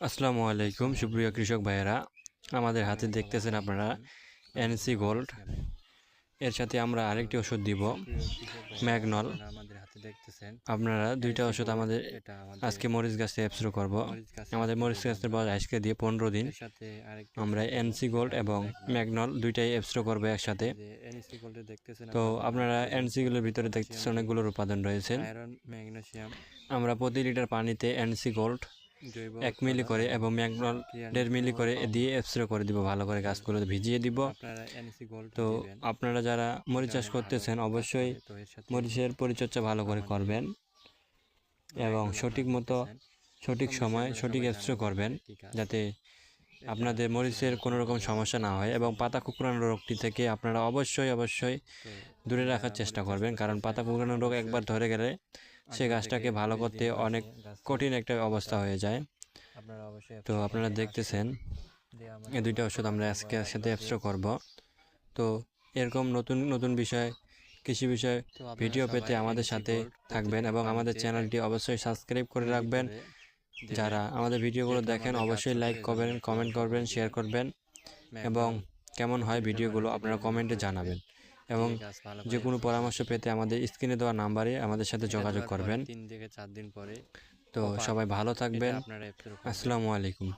আসসালামু আলাইকুম, সুপ্রিয় কৃষক ভাইয়েরা। আমাদের হাতে দেখতেছেন আপনারা এনসি গোল্ড এর সাথে আমরা আরেকটি ওষুধ দিব ম্যাগনল আমাদের হাতে দেখতেছেন আপনারা দুইটা ওষুধ আমাদের আজকে মরিচ গাছে অ্যাপস্রো করব। আমাদের মরিচ গাছের বয়স আজকে দিয়ে পনেরো দিন। আমরা এনসি গোল্ড এবং ম্যাগনল দুইটাই অ্যাপস্রো করব একসাথে। তো আপনারা এনসি গুলোর ভিতরে দেখতেছেন অনেকগুলোর উপাদান রয়েছে। আমরা প্রতি লিটার পানিতে এনসি গোল্ড এক মিলি করে এবং ম্যাগনল দেড় মিলি করে দিয়ে অ্যাপস্রো করে দিব ভালো করে গাছগুলো ভিজিয়ে দিব। গোল্ড তো আপনারা যারা মরিচ চাষ করতেছেন অবশ্যই মরিচের পরিচর্যা ভালো করে করবেন এবং সঠিক মতো সঠিক সময় সঠিক স্প্রে করবেন যাতে আপনাদের মরিচের কোনো রকম সমস্যা না হয় এবং পাতা কুকড়ানো রোগটি থেকে আপনারা অবশ্যই অবশ্যই দূরে রাখার চেষ্টা করবেন কারণ পাতা কুকড়ানো রোগ একবার ধরে গেলে সে গাছটাকে ভালো করতে অনেক কঠিন একটা অবস্থা হয়ে যায়। তো আপনারা দেখতেছেন এই দুইটা ওষুধ আমরা আজকে একসাথে অ্যাপস্ট্রো করব। তো এরকম নতুন নতুন বিষয় কৃষি বিষয় ভিডিও পেতে আমাদের সাথে থাকবেন এবং আমাদের চ্যানেলটি অবশ্যই সাবস্ক্রাইব করে রাখবেন। যারা আমাদের ভিডিওগুলো দেখেন অবশ্যই লাইক করবেন কমেন্ট করবেন শেয়ার করবেন এবং কেমন হয় ভিডিওগুলো আপনারা কমেন্টে জানাবেন। এবং যে কোনো পরামর্শ পেতে আমাদের স্ক্রিনে দেওয়া নাম্বারে আমাদের সাথে যোগাযোগ করবেন। তিন থেকে চার দিন পরে তো সবাই ভালো থাকবেন। আসসালামু আলাইকুম।